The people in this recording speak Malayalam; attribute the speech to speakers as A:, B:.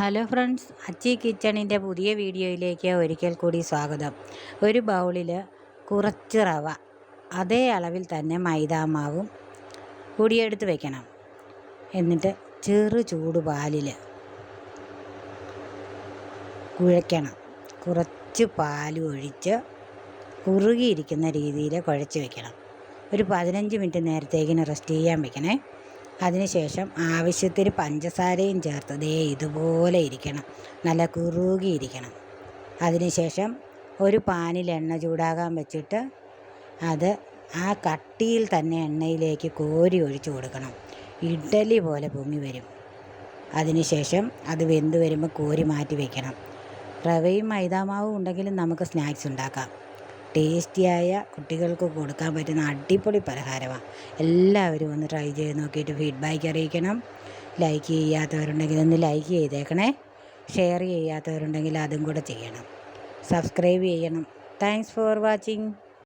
A: ഹലോ ഫ്രണ്ട്സ് അച്ചി കിച്ചണിന്റെ പുതിയ വീഡിയോയിലേക്ക് ഒരിക്കൽ കൂടി സ്വാഗതം. ഒരു ബൗളിൽ കുറച്ച് റവ അതേ അളവിൽ തന്നെ മൈദാമാവും പൊടിയെടുത്ത് വെക്കണം. എന്നിട്ട് ചെറു ചൂട് പാലിൽ കുഴയ്ക്കണം. കുറച്ച് പാൽ ഒഴിച്ച് കുറുകിയിരിക്കുന്ന രീതിയിൽ കുഴച്ച് വെക്കണം. ഒരു പതിനഞ്ച് മിനിറ്റ് നേരത്തേക്കിന് റെസ്റ്റ് ചെയ്യാൻ വെക്കണേ. അതിനുശേഷം ആവശ്യത്തിന് പഞ്ചസാരയും ചേർത്ത് ദേ ഇതുപോലെ ഇരിക്കണം. നല്ല കുറുകിയിരിക്കണം. അതിനുശേഷം ഒരു പാനിൽ എണ്ണ ചൂടാകാൻ വെച്ചിട്ട് അത് ആ കട്ടിയിൽ തന്നെ എണ്ണയിലേക്ക് കോരി ഒഴിച്ചു കൊടുക്കണം. ഇഡ്ഡലി പോലെ പൊങ്ങി വരും. അതിനുശേഷം അത് വെന്ത് വരുമ്പോൾ കോരി മാറ്റി വയ്ക്കണം റവയും മൈദാമാവും ഉണ്ടെങ്കിലും നമുക്ക് സ്നാക്സ് ഉണ്ടാക്കാം. ടേസ്റ്റിയായ കുട്ടികൾക്ക് കൊടുക്കാൻ പറ്റുന്ന അടിപൊളി പലഹാരമാണ്. എല്ലാവരും ഒന്ന് ട്രൈ ചെയ്ത് നോക്കിയിട്ട് ഫീഡ്ബാക്ക് അറിയിക്കണം. ലൈക്ക് ചെയ്യാത്തവരുണ്ടെങ്കിൽ ഒന്ന് ലൈക്ക് ചെയ്തേക്കണേ. ഷെയർ ചെയ്യാത്തവരുണ്ടെങ്കിൽ അതും കൂടെ ചെയ്യണം. സബ്സ്ക്രൈബ് ചെയ്യണം. Thanks for watching